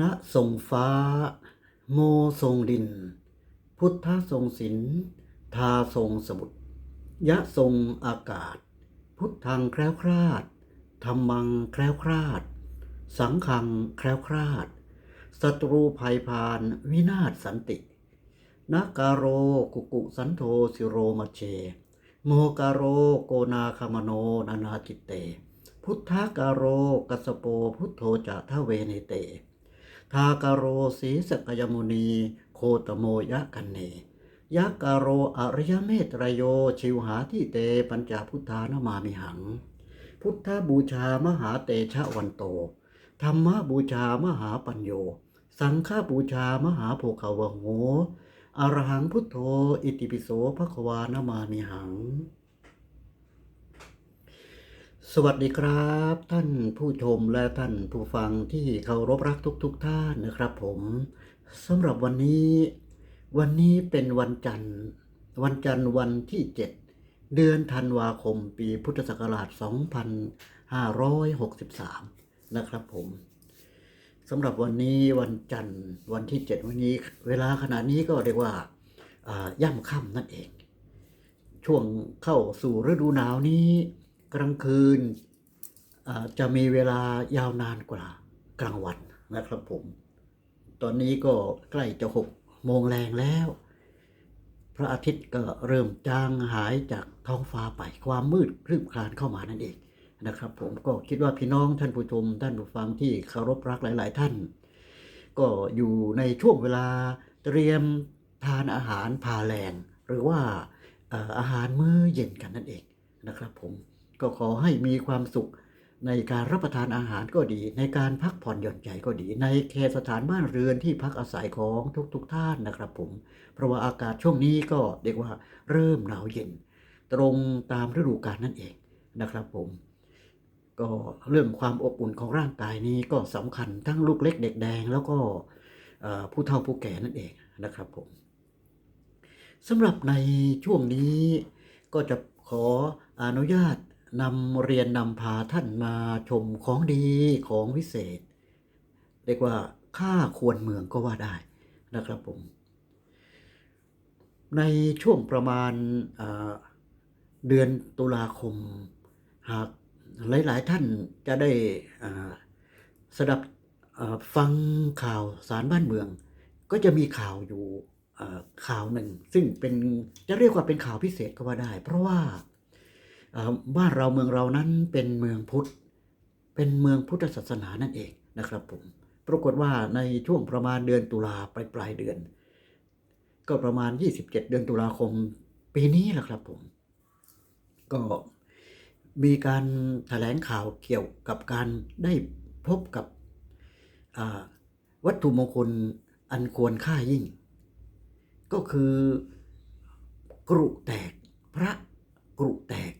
ณทรงฟ้า โมทรงดิน พุทธทรงศิลทาทรงสมุทรยะทรงอากาศ พุทธังแคล้วคลาดธรรมังแคล้วคลาด สังขังแคล้วคลาดศัตรูภัยพานวินาศสันตินาการโรกุกุสันโทสิโรมาเช โมการโรโกนาคามโนนานาจิตเต พุทธการโรกัสสโปพุทโธจะทะเวเนเต ทาการโรสีสกยมุนีโคตโมยะกันเนยะการโรอริยเมตรโยชิวหาที่เตปัญจพุทธานามามิหัง พุทธบูชามหาเตชะวันโต ธรรมบูชามหาปัญโย สังฆบูชามหาโภคาวโหอรหังพุทโธ อิติปิโสภควานามามิหัง สวัสดีครับ ท่านผู้ชมและท่านผู้ฟังที่เคารพรักทุกๆทท่านนะครับ ผมสำหรับวันนี้ วันนี้เป็นวันจันทร์ วันจันทร์วันที่ 7 เดือนธันวาคมปีพุทธศักราช 2563 นะครับผมสำหรับวันนี้วันจันทร์วันที่ 7 วันนี้ เวลาขณะนี้ก็เรียกว่าอ่าย่ำค่ำนั่นเอง ช่วงเข้าสู่ฤดูหนาวนี้ กลางคืนจะมีเวลายาวนานกว่ากลางวันนะครับผม ตอนนี้ก็ใกล้จะหกโมงแรงแล้ว พระอาทิตย์ก็เริ่มจางหายจากท้องฟ้าไปความมืดคลืบคลานเข้ามานั่นเองนะครับ ผมก็คิดว่าพี่น้องท่านผู้ชมท่านผู้ฟังที่เคารพรักหลาย ๆ ท่าน ก็อยู่ในช่วงเวลาเตรียมทานอาหารพาแรงหรือว่าอาหารมื้อเย็นกันนั่นเองนะครับผม ก็ขอให้มีความสุขในการรับประทานอาหารก็ดี ในการพักผ่อนหย่อนใจก็ดี ในเขตสถานบ้านเรือนที่พักอาศัยของทุกๆทท่านนะครับผม เพราะว่าอากาศช่วงนี้ก็เรียกว่าเริ่มหนาวเย็น ตรงตามฤดูกาลนั่นเองนะครับผม ก็เรื่องความอบอุ่นของร่างกายนี้ก็สำคัญทั้งลูกเล็กเด็กแดง แล้วก็ผู้เฒ่าผู้แก่นั่นเองนะครับผมสำหรับในช่วงนี้ก็จะขออนุญาต นำเรียนนำพาท่านมาชมของดีของวิเศษ เรียกว่าค่าควรเมืองก็ว่าได้นะครับผม ในช่วงประมาณเดือนตุลาคม หากหลาย ๆ ท่านจะได้สดับฟังข่าวสารบ้านเมือง ก็จะมีข่าวอยู่ข่าวหนึ่ง ซึ่งเป็นจะเรียกว่าเป็นข่าวพิเศษก็ว่าได้ เพราะว่า บ้านเราเมืองเรานั้นเป็นเมืองพุทธ เป็นเมืองพุทธศาสนานั่นเองนะครับผมปรากฏว่าในช่วงประมาณเดือนตุลาปลายปลายเดือน ก็ประมาณ 27 เดือนตุลาคมปีนี้แหละครับผม ก็มีการแถลงข่าวเกี่ยวกับการได้พบกับวัตถุมงคลอันควรค่ายิ่ง ก็คือกรุแตกพระกรุแตก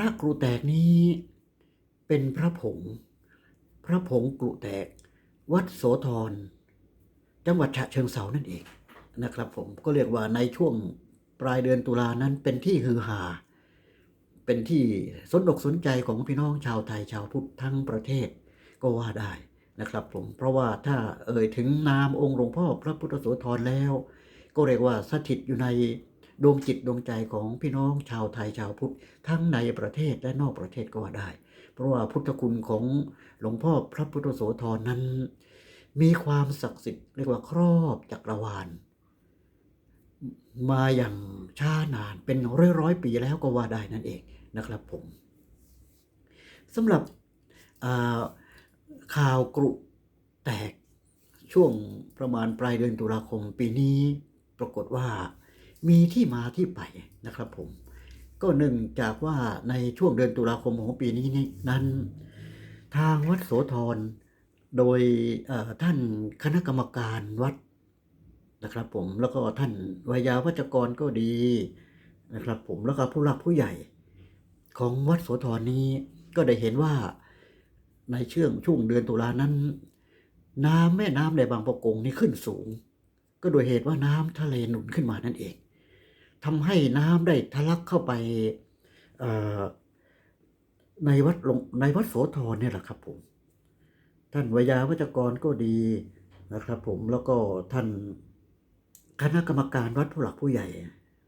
พระกรุแตกนี้ เป็นพระผง พระผงกรุแตก วัดโสธร จังหวัดฉะเชิงเซานั่นเองนะครับผมก็เรียกว่าในช่วงปลายเดือนตุลานั้นเป็นที่ฮือฮาเป็นที่สนอกสนใจของพี่น้องชาวไทยชาวพุทธทั้งประเทศก็ว่าได้นะครับผมเพราะว่าถ้าเอ่ยถึงนามองค์หลวงพ่อพระพุทธโสธรแล้ว ก็เรียกว่าสถิตอยู่ใน ดวงจิตดวงใจของพี่น้องชาวไทยชาวพุทธทั้งในประเทศและนอกประเทศก็ว่าได้ เพราะว่าพุทธคุณของหลวงพ่อพระพุทธโสธรนั้น มีความศักดิ์สิทธิ์เรียกว่าครอบจักรวาล มาอย่างช้านานเป็นร้อยร้อยปีแล้วก็ว่าได้นั่นเองนะครับผมสำหรับข่าวกรุแตกช่วงประมาณปลายเดือนตุลาคมปีนี้ปรากฏว่า มีที่มาที่ไปนะครับผม ก็หนึ่งจากว่าในช่วงเดือนตุลาคมของปีนี้นั้น ทางวัดโสธรโดยท่านคณะกรรมการวัดนะครับผมแล้วก็ท่านวายาวัจกรก็ดีนะครับผมแล้วก็ผู้หลักผู้ใหญ่ของวัดโสธรนี้ก็ได้เห็นว่าในช่วงช่วงเดือนตุลานั้น น้ำแม่น้ำในบางประกงนี่ขึ้นสูง ก็โดยเหตุว่าน้ำทะเลหนุนขึ้นมานั่นเอง ทำให้น้ำได้ทะลักเข้าไปในวัดหลวงในวัดโสธรเนี่ยแหละครับผม ท่านวยาวัจกรก็ดีนะครับผมแล้วก็ท่านคณะกรรมการวัดผู้หลักผู้ใหญ่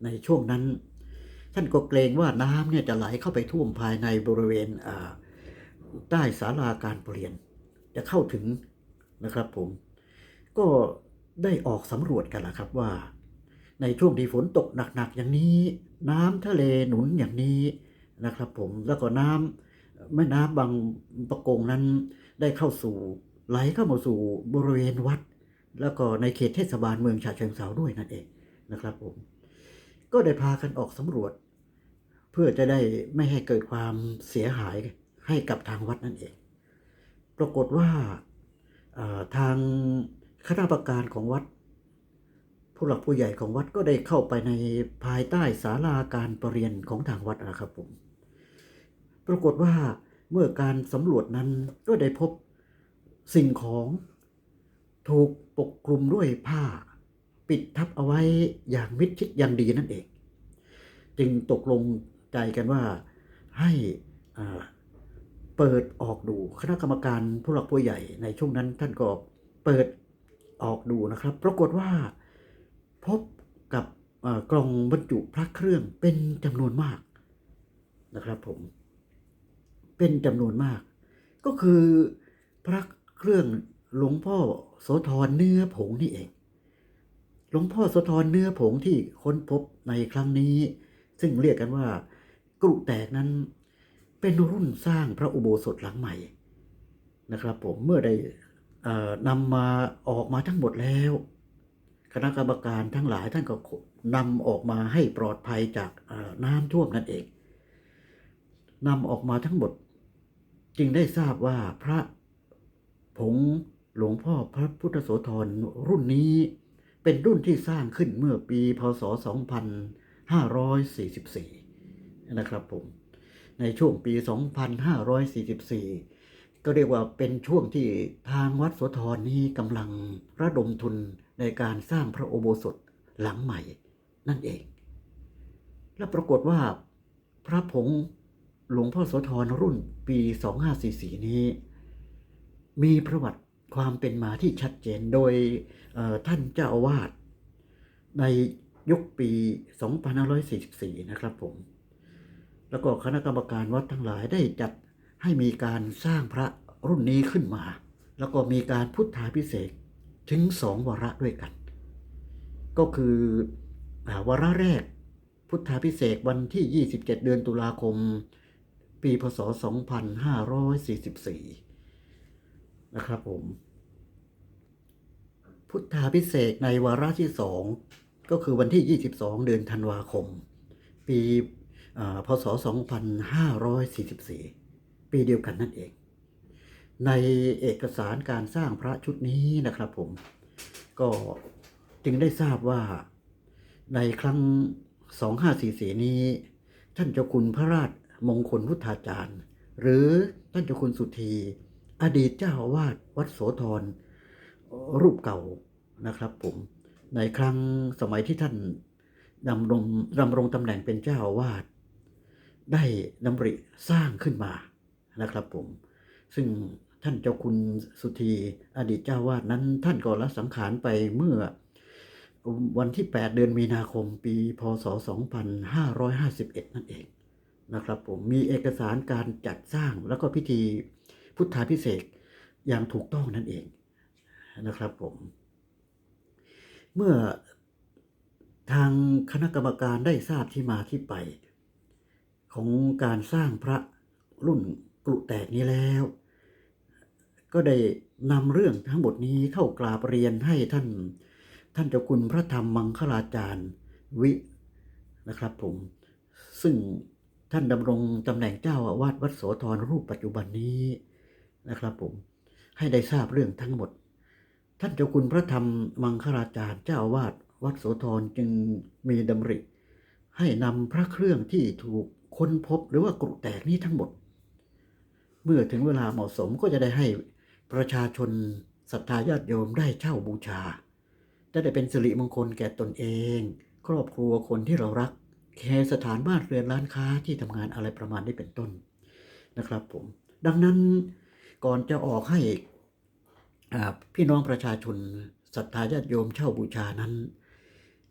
ในช่วงนั้น ท่านก็เกรงว่าน้ำเนี่ยจะไหลเข้าไปท่วมภายในบริเวณใต้ศาลาการเปลี่ยน จะเข้าถึงนะครับผมก็ได้ออกสำรวจกันละครับว่า ในช่วงที่ฝนตกหนักๆอย่างนี้ น้ำทะเลหนุนอย่างนี้นะครับผมแล้วก็น้ำแม่น้ำบางประกงนั้นได้เข้าสู่ไหลเข้ามาสู่บริเวณวัด แล้วก็ในเขตเทศบาลเมืองฉะเชิงเทราด้วยนั่นเองนะครับผมก็ได้พากันออกสำรวจ เพื่อจะได้ไม่ให้เกิดความเสียหายให้กับทางวัดนั่นเอง ปรากฏว่าทางคณะกรรมการของวัด ผู้หลักผู้ใหญ่ของวัดก็ได้เข้าไปในภายใต้ศาลาการประเรียนของทางวัดนะครับผม ปรากฏว่าเมื่อการสำรวจนั้นก็ได้พบสิ่งของถูกปกคลุมด้วยผ้า ปิดทับเอาไว้อย่างมิดชิดอย่างดีนั่นเอง จึงตกลงใจกันว่าให้เปิดออกดูคณะกรรมการผู้หลักผู้ใหญ่ในช่วงนั้นท่านก็เปิดออกดูนะครับ ปรากฏว่า พบกับกล่องบรรจุพระเครื่องเป็นจำนวนมากนะครับผม เป็นจำนวนมาก ก็คือพระเครื่องหลวงพ่อโสธรเนื้อผงนี่เอง หลวงพ่อโสธรเนื้อผงที่ค้นพบในครั้งนี้ ซึ่งเรียกกันว่า กรุแตกนั้นเป็นรุ่นสร้างพระอุโบสถหลังใหม่นะครับผมเมื่อได้นำมาออกมาทั้งหมดแล้ว คณะกรรมการทั้งหลายท่านก็นำออกมาให้ปลอดภัยจากน้ำท่วมนั่นเองนำออกมาทั้งหมด จึงได้ทราบว่าพระผงหลวงพ่อพระพุทธโสธรรุ่นนี้เป็นรุ่นที่สร้างขึ้นเมื่อปีพศ 2544 นะครับผม ในช่วงปี 2544 ก็เรียกว่าเป็นช่วงที่ทางวัดโสธรนี้กำลังระดมทุน ในการสร้างพระโอโบสถหลังใหม่นั่นเอง และปรากฏว่าพระผงหลวงพ่อโสธรรุ่นปี 2544 นี้ มีประวัติความเป็นมาที่ชัดเจนโดยท่านเจ้าอาวาสในยุคปี 2544 นะครับผม แล้วก็คณะกรรมการวัดทั้งหลายได้จัดให้มีการสร้างพระรุ่นนี้ขึ้นมา แล้วก็มีการพุทธาพิเศษ ถึงสองวาระด้วยกัน ก็คืออวาระแรกพุทธาพิเศษวันที่ 27 เดือนตุลาคม ปีพศ 2544 นะครับผม พุทธาพิเศษในวาระที่สองก็คือวันที่ 22 เดือนธันวาคม ปีอ่าพศ 2544 ปีเดียวกันนั่นเอง ในเอกสารการสร้างพระชุดนี้นะครับผมก็จึงได้ทราบว่าในครั้ง 2544 นี้ ท่านเจ้าคุณพระราชมงคลพุทธาจารย์ หรือท่านเจ้าคุณสุธีอดีตเจ้าอาวาสวัดโสธรรูปเก่านะครับผมในครั้งสมัยที่ท่านดำรงดำรงตำแหน่งเป็นเจ้าอาวาสได้ดำริสร้างขึ้นมานะครับผม ซึ่ง ท่านเจ้าคุณสุธีอดีตเจ้าวาสนั้น ท่านก็ละสังขารไปเมื่อวันที่ 8 เดือนมีนาคมปี พศ 2551 นั่นเองนะครับผมมีเอกสารการจัดสร้างแล้วก็พิธีพุทธาพิเศษอย่างถูกต้องนั่นเองนะครับผม เมื่อทางคณะกรรมการได้ทราบที่มาที่ไป ของการสร้างพระรุ่นกรุแตกนี้แล้ว ก็ได้นำเรื่องทั้งหมดนี้เข้ากราบเรียนให้ท่าน ท่านเจ้าคุณพระธรรมมังคลาจารย์วินะครับผม ซึ่งท่านดำรงตำแหน่งเจ้าอาวาสวัดโสธรรูปปัจจุบันนี้นะครับผมให้ได้ทราบเรื่องทั้งหมด ท่านเจ้าคุณพระธรรมมังคลาจารย์เจ้าอาวาสวัดโสธรจึงมีดำริ ให้นำพระเครื่องที่ถูกค้นพบหรือว่ากรุแตกนี้ทั้งหมด เมื่อถึงเวลาเหมาะสมก็จะได้ให้ ประชาชนศรัทธาญาติโยมได้เช่าบูชาจะได้เป็นสิริมงคลแก่ตนเอง ครอบครัวคนที่เรารักแค่สถานบ้านเรือนร้านค้าที่ทำงานอะไรประมาณนี้เป็นต้นนะครับผม ดังนั้นก่อนจะออกให้พี่น้องประชาชนศรัทธาญาติโยมเช่าบูชานั้น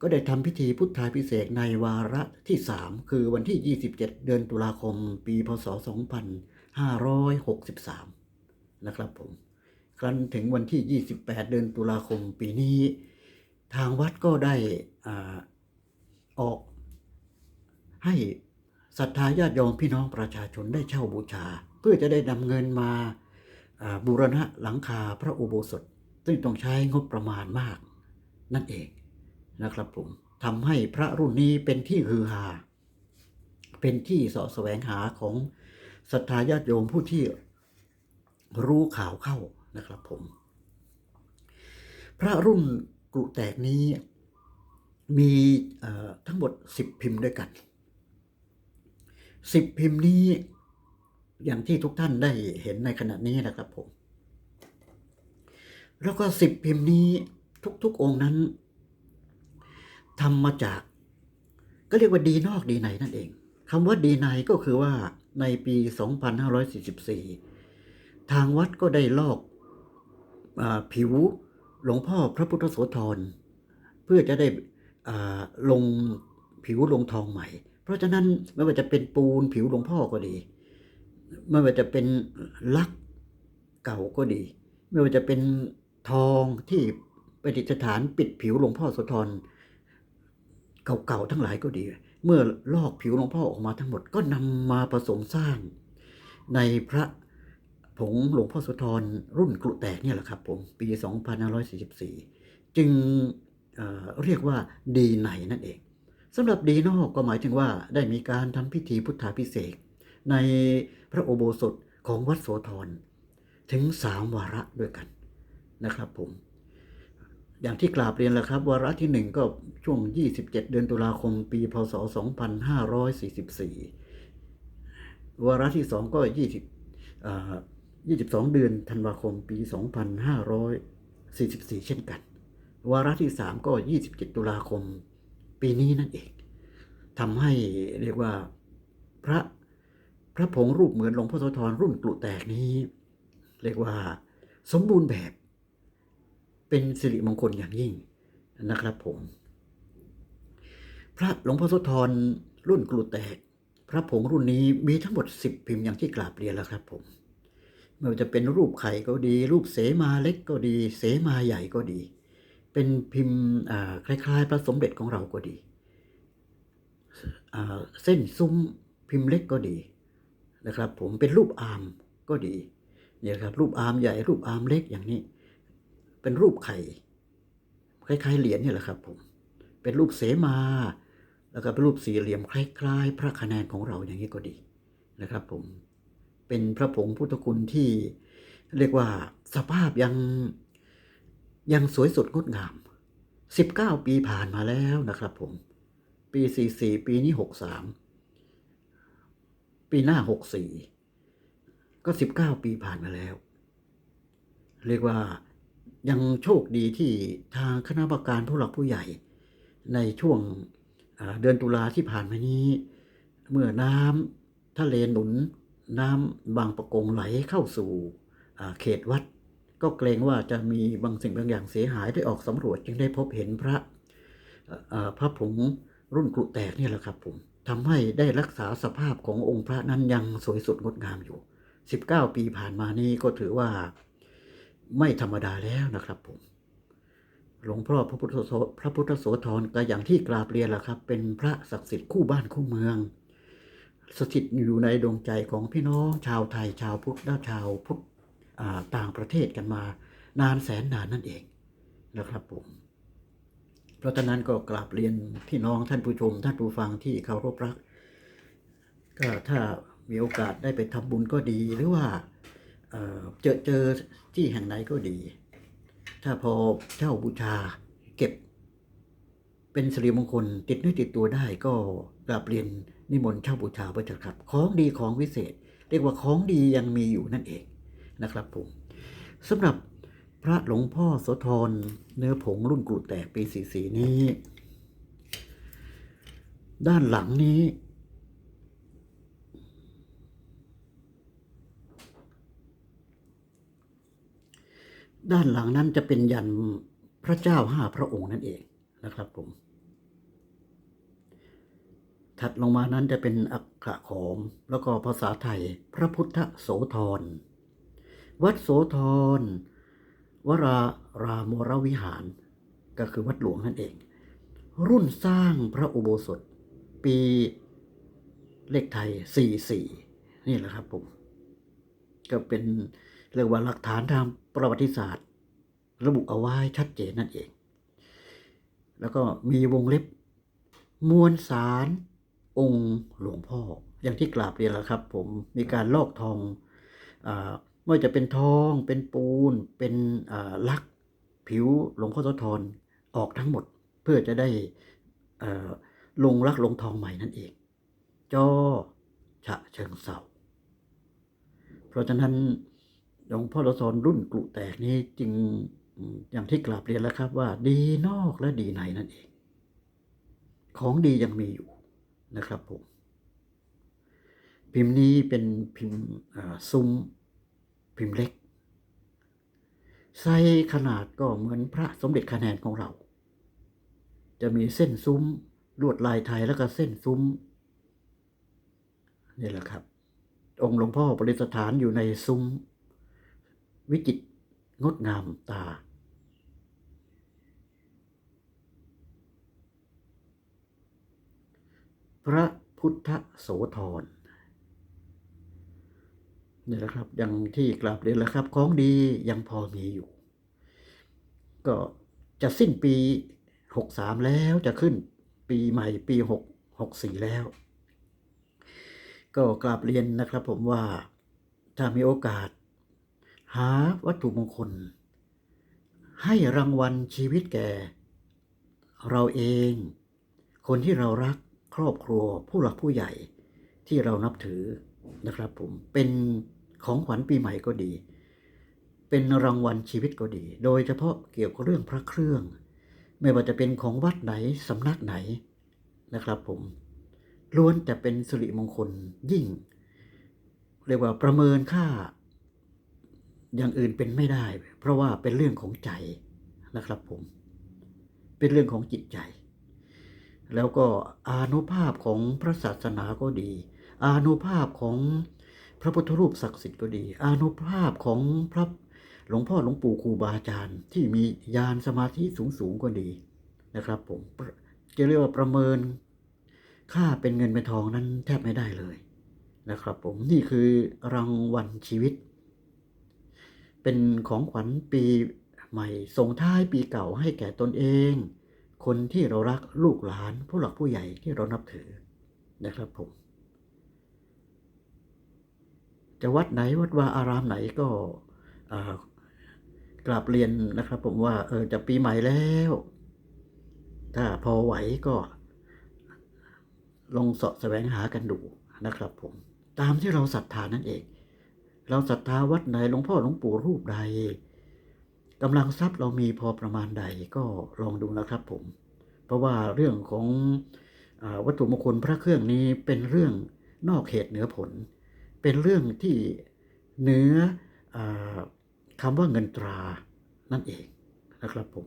ก็ได้ทำพิธีพุทธาพิเศษในวาระที่ 3 คือวันที่ 27 เดือนตุลาคม ปีพศ 2563 นะครับผม ครั้นถึงวันที่ 28 เดือนตุลาคมปีนี้ ทางวัดก็ได้อออกให้ศรัทธาญาติโยมพี่น้องประชาชนได้เช่าบูชา เพื่อจะได้นำเงินมาบูรณะหลังคาพระอุโบสถ ซึ่งต้องใช้งบประมาณมาก นั่นเองนะครับผมทำให้พระรุ่นนี้เป็นที่ฮือฮาเป็นที่สาะแสวงหาของศรัทธาญาติโยมผู้ที่รู้ข่าวเข้า นะครับผม พระรุ่นกรุแตกนี้มีทั้งหมด 10 พิมพ์ด้วยกัน 10 พิมพ์นี้อย่างที่ทุกท่านได้เห็นในขณะนี้นะครับผม แล้วก็ 10 พิมพ์นี้ทุกๆองค์นั้นทำมาจาก ก็เรียกว่าดีนอกดีในนั่นเองคำว่าดีในก็คือว่าในปี 2544 ทางวัดก็ได้ลอก ผิวหลวงพ่อพระพุทธโสธรเพื่อจะได้ลงผิวลงทองใหม่ เพราะฉะนั้นไม่ว่าจะเป็นปูนผิวหลวงพ่อก็ดี ไม่ว่าจะเป็นลักเก่าก็ดี ไม่ว่าจะเป็นทองที่ประดิษฐานปิดผิวหลวงพ่อโสธรเก่าๆทั้งหลายก็ดี เมื่อลอกผิวหลวงพ่อออกมาทั้งหมดก็นำมาผสมสร้างในพระ ผงหลวงพ่อโสธรรุ่นกรุแตกเนี่ยแหละครับผมปี 2544 จึงเอ่อเรียกว่าดีในนั่นเองสำหรับดีนอกก็หมายถึงว่าได้มีการทำพิธีพุทธาพิเศษในพระโอโบสถของวัดโสธรถึงสามวาระด้วยกันนะครับผม อย่างที่กราบเรียนแล้วครับ วาระที่หนึ่งก็ช่วง 27 เดือนตุลาคม ปี พศ 2544 วาระที่สองก็ 20 22 เดือนธันวาคมปี 2544 เช่นกัน วาระที่สามก็ 27 ตุลาคม ปีนี้นั่นเองทำให้เรียกว่าพระพระผงรูปเหมือนหลวงพ่อโสธรรุ่นกลุแตกนี้ เรียกว่าสมบูรณ์แบบ เป็นสิริมงคลอย่างยิ่งนะครับผม พระหลวงพ่อโสธรรุ่นกลุแตก พระผงรุ่นนี้มีทั้งหมด 10 พิมพ์อย่างที่กราบเรียนแล้วครับผม ไม่ว่าจะเป็นรูปไข่ก็ดี รูปเสมาเล็กก็ดี เสมาใหญ่ก็ดี เป็นพิมพ์คล้ายๆ พระสมเด็จของเราก็ดี เส้นซุ้มพิมพ์เล็กก็ดีนะครับ ผมเป็นรูปอาร์มก็ดีเนี่ยครับรูปอาร์มใหญ่รูปอาร์มเล็กอย่างนี้ เป็นรูปไข่คล้ายๆเหรียญนี่แหละครับผมเป็นรูปเสมา แล้วก็เป็นรูปสี่เหลี่ยมคล้ายๆ พระคะแนนของเราอย่างนี้ก็ดีนะครับผม เป็นพระผงพุทธคุณที่เรียกว่าสภาพยังยังสวยสดงดงาม 19 ปีผ่านมาแล้วนะครับผม ปี 44 ปีนี้ 63 ปีหน้า 64 ก็ 19 ปีผ่านมาแล้ว เรียกว่ายังโชคดีที่ทางคณะกรรมการผู้หลักผู้ใหญ่ ในช่วงเดือนตุลาที่ผ่านมานี้ เมื่อน้ำทะเลหนุน น้ำบางประกงไหลเข้าสู่เขตวัด ก็เกรงว่าจะมีบางสิ่งบางอย่างเสียหายได้ออกสำรวจจึงได้พบเห็นพระพระผงรุ่นกรุแตกนี่แหละครับผมทำให้ได้รักษาสภาพขององค์พระนั้นยังสวยสดงดงามอยู่ 19 ปีผ่านมานี้ก็ถือว่าไม่ธรรมดาแล้วนะครับผมหลวงพ่อพระพุทธโสพระพุทธโสธรก็อย่างที่กราบเรียนแหละครับ เป็นพระศักดิ์สิทธิ์คู่บ้านคู่เมือง สถิตอยู่ในดวงใจของพี่น้องชาวไทยชาวพุทธและชาวพุทธต่างประเทศกันมานานแสนนานนั่นเองนะครับผมเพราะฉะนั้นก็กราบเรียนพี่น้องท่านผู้ชม ท่านผู้ฟังที่เคารพรัก ก็ถ้ามีโอกาสได้ไปทำบุญก็ดีหรือว่าเอ่อเจอเจอที่แห่งไหนก็ดี ถ้าพอเช่าบูชาเก็บ เป็นสิริมงคลติดเนื้อติดตัวได้ก็ กราบเรียนนิมนต์เช่าบูชาไว้เถอะครับ ของดีของวิเศษ เรียกว่าของดียังมีอยู่นั่นเองนะครับผมสำหรับพระหลวงพ่อโสธรเนื้อผงรุ่นกรุแตกปี44นี้ ด้านหลังนี้ ด้านหลังนั้นจะเป็นยันพระเจ้าห้าพระองค์นั่นเองนะครับผม ถัดลงมานั้นจะเป็นอักขระขอม แล้วก็ภาษาไทย พระพุทธโสธร วัดโสธร วรารามวรวิหาร ก็คือวัดหลวงนั่นเอง รุ่นสร้างพระอุโบสถ ปีเลขไทย 44 นี่แหละครับผม ก็เป็นเรียกว่าหลักฐานทางประวัติศาสตร์ ระบุเอาไว้ชัดเจนนั่นเอง แล้วก็มีวงเล็บมวลสาร องค์หลวงพ่อ อย่างที่กราบเรียนแล้วครับ ผมมีการลอกทองอไม่ว่าจะเป็นทอง เป็นปูน เป็นลักผิวหลวงพ่อโสธรออกทั้งหมดเพื่อจะได้ลงรักลงทองใหม่นั่นเอง จอฉะเชิงเศร้าเพราะฉะนั้นหลวงพ่อโสธรรุ่นกลุแตกนี้จึงอืมอย่างที่กราบเรียนแล้วครับว่า ดีนอกและดีในนั่นเอง ของดียังมีอยู่ นะครับผม พิมพ์นี้เป็นพิมพ์ซุ้มพิมพ์เล็ก ไซส์ขนาดก็เหมือนพระสมเด็จคะแนนของเรา จะมีเส้นซุ้มลวดลายไทยแล้วก็เส้นซุ้มนี่แหละครับ องค์หลวงพ่อประดิษฐานอยู่ในซุ้ม วิจิตรงดงามตา พระพุทธโสธรนี่แหละครับอย่างที่กราบเรียนแล้วครับ ของดียังพอมีอยู่ ก็จะสิ้นปี 63 แล้วจะขึ้นปีใหม่ปี 6 64 แล้ว ก็กราบเรียนนะครับผมว่าถ้ามีโอกาส หาวัตถุมงคล ให้รางวัลชีวิตแก่ เราเอง คนที่เรารัก ครอบครัวผู้หลักผู้ใหญ่ที่เรานับถือนะครับผมเป็นของขวัญปีใหม่ก็ดี เป็นรางวัลชีวิตก็ดี โดยเฉพาะเกี่ยวกับเรื่องพระเครื่อง ไม่ว่าจะเป็นของวัดไหนสำนักไหนนะครับผมล้วนแต่เป็นสิริมงคลยิ่ง เรียกว่าประเมินค่า อย่างอื่นเป็นไม่ได้ เพราะว่าเป็นเรื่องของใจนะครับผม เป็นเรื่องของจิตใจ แล้วก็อานุภาพของพระศาสนาก็ดี อานุภาพของพระพุทธรูปศักดิ์สิทธิ์ก็ดี อานุภาพของพระหลวงพ่อหลวงปู่ครูบาอาจารย์ ที่มีญาณสมาธิสูงสูงๆก็ดีนะครับผมจะเรียกว่าประเมินค่าเป็นเงินเป็นทองนั้นแทบไม่ได้เลยนะครับผมนี่คือรางวัลชีวิต เป็นของขวัญปีใหม่ส่งท้ายปีเก่าให้แก่ตนเอง คนที่เรารักลูกหลาน ผู้หลักผู้ใหญ่ที่เรานับถือนะครับผม จะวัดไหนวัดวาอารามไหนก็กราบเรียนนะครับผมว่าเออจะปีใหม่แล้ว ถ้าพอไหวก็ ลงเสาะแสวงหากันดูนะครับผม ตามที่เราศรัทธานั่นเอง เราศรัทธาวัดไหนหลวงพ่อหลวงปู่รูปใด กำลังทรัพย์เรามีพอประมาณใดก็ลองดูนะครับผม เพราะว่าเรื่องของอวัตถุมงคลพระเครื่องนี้เป็นเรื่องนอกเหตุเหนือผล เป็นเรื่องที่เหนืออคำว่าเงินตรานั่นเองนะครับผม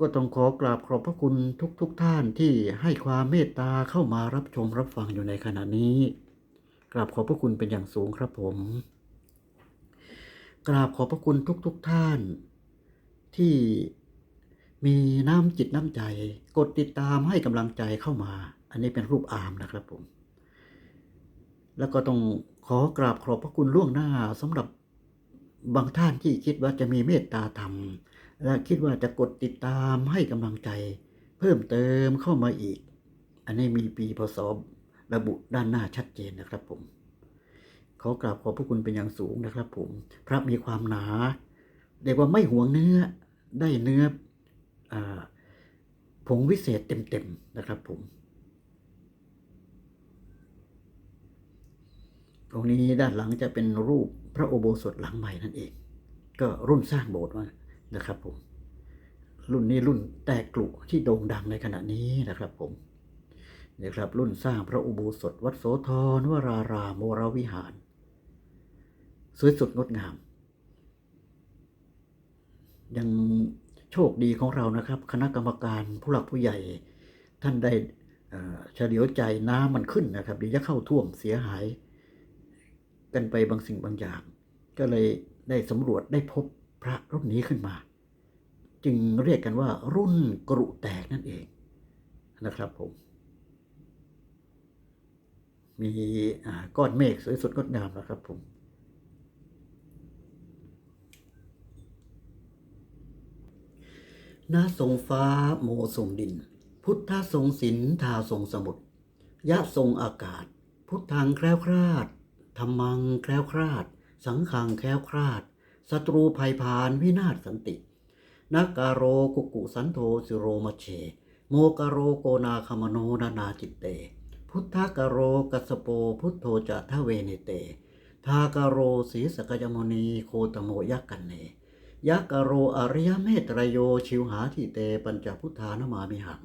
ก็ต้องขอกราบขอบพระคุณทุกๆทท่านที่ให้ความเมตตาเข้ามารับชมรับฟังอยู่ในขณะนี้ กราบขอบพระคุณเป็นอย่างสูงครับผม กราบขอบพระคุณทุกๆทท่าน ที่มีน้ำจิตน้ำใจ กดติดตามให้กำลังใจเข้ามา อันนี้เป็นรูปอามนะครับผม แล้วก็ต้องขอกราบขอบพระคุณล่วงหน้าสำหรับบางท่านที่คิดว่าจะมีเมตตาธรรม และคิดว่าจะกดติดตามให้กำลังใจ เพิ่มเติมเข้ามาอีก อันนี้มีปีพศระบุด้านหน้าชัดเจนนะครับผม ขอกราบขอบพระคุณเป็นอย่างสูงนะครับ ผมพระมีความหนาเรียกว่าไม่หวงเนื้อได้เนื้ออผงวิเศษเต็มๆนะครับผมตรงนี้ด้านหลังจะเป็นรูปพระโอโบสถหลังใหม่นั่นเอง ก็รุ่นสร้างโบสถ์ว่านะครับผมรุ่นนี้รุ่นแตกกลุที่โด่งดังในขณะนี้นะครับผมนี่ครับรุ่นสร้างพระอุโบสถวัดโสธรวรารามวรวิหาร สวยสดงดงาม ยังโชคดีของเรานะครับ คณะกรรมการผู้หลักผู้ใหญ่ท่านได้เอ่อเฉลียวใจน้ำมันขึ้นนะครับเดี๋ยวจะเข้าท่วมเสียหาย กันไปบางสิ่งบางอย่าง ก็เลยได้สำรวจได้พบพระรุ่นนี้ขึ้นมา จึงเรียกกันว่ารุ่นกรุแตกนั่นเองนะครับผม มีก้อนเมฆสวยสดงดงามนะครับผม นาทรงฟ้าโมทรงดิน พุทธทรงศิลทาทรงสมุทรยะทรงอากาศ พุทธังแคล้วคลาดธรรมังแคล้วคลาด สังขังแคล้วคลาดศัตรูภัยพานวินาศสันตินาการโรกุกุสันโธสิโรมเช โมกโรโกนาคมโนนานาจิตเต พุทธกโรกัสโปพุทโธจะทะเวเนเต ทากโรสีสกยมนีโคตโมยักกันเน ยักโรอริยเมตรโยชิวหาทิเตปัญจพุทธานามามิหัง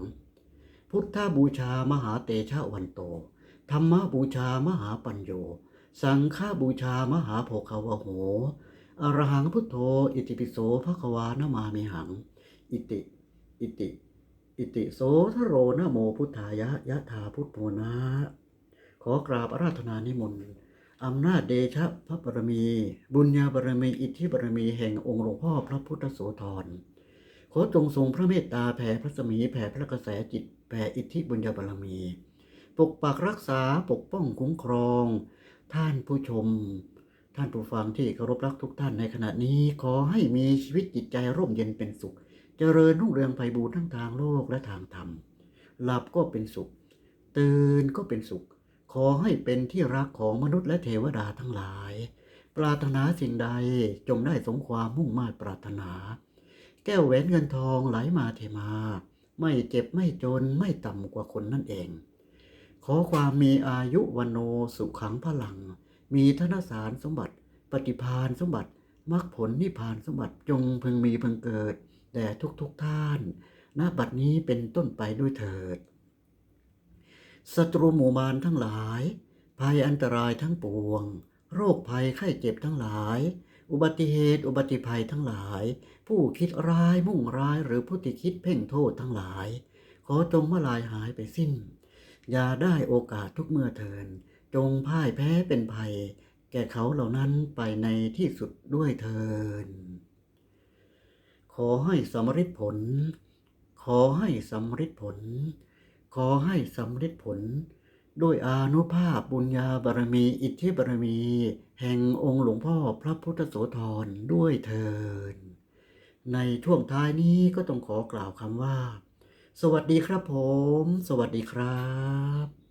พุทธบูชามหาเตชะวันโต ธรรมบูชามหาปัญโย สังฆบูชามหาโภควโห อรหังพุทโธ อิติปิโสภควานามามิหัง อิติ อิติ อิติโสทโรนโมพุทธายะยะธาพุทโธนะ ขอกราบอาราธนานิมนต์ อำนาจเดชะพระบารมี บุญญาบารมีอิทธิบารมีแห่งองค์หลวงพ่อพระพุทธโสธรขอจงทรงพระเมตตาแผ่พระสมีแผ่พระกระแสจิตแผ่อิทธิบุญญาบารมี ปกปักรักษาปกป้องคุ้มครอง ท่านผู้ชม ท่านผู้ฟังที่เคารพรักทุกท่านในขณะนี้ ขอให้มีชีวิตจิตใจร่มเย็นเป็นสุข เจริญรุ่งเรืองไพบูรณ์ทั้งทางโลกและทางธรรมหลับก็เป็นสุข ตื่นก็เป็นสุข ขอให้เป็นที่รักของมนุษย์และเทวดาทั้งหลาย ปรารถนาสิ่งใดจงได้สมความมุ่งมา่ปรารถนา แก้วแหวนเงินทองไหลมาเทมา ไม่เจ็บไม่จนไม่ต่ำกว่าคนนั่นเอง ขอความมีอายุวันโนสุขังพลัง มีธนสารสมบัติ ปฏิพานสมบัติมรรคผลนิพพานสมบัติจงพึงมีพึงเกิดแด่ทุกๆทท่านณบัดนี้เป็นต้นไปด้วยเถิด ศัตรูหมู่มารทั้งหลาย ภัยอันตรายทั้งปวง โรคภัยไข้เจ็บทั้งหลาย อุบัติเหตุอุบัติภัยทั้งหลาย ผู้คิดร้ายมุ่งร้ายหรือผู้ที่คิดเพ่งโทษทั้งหลาย ขอจงมาลายหายไปสิ้น อย่าได้โอกาสทุกเมื่อเทิน จงพ่ายแพ้เป็นภัย แก่เขาเหล่านั้นไปในที่สุดด้วยเทินขอให้สำฤทธิผล ขอให้สำฤทธิผล ขอให้สำเร็จผลด้วยอานุภาพบุญญาบารมีอิทธิบารมี แห่งองค์หลวงพ่อพระพุทธโสธรด้วยเทินในช่วงท้ายนี้ก็ต้องขอกล่าวคำว่า สวัสดีครับผม สวัสดีครับ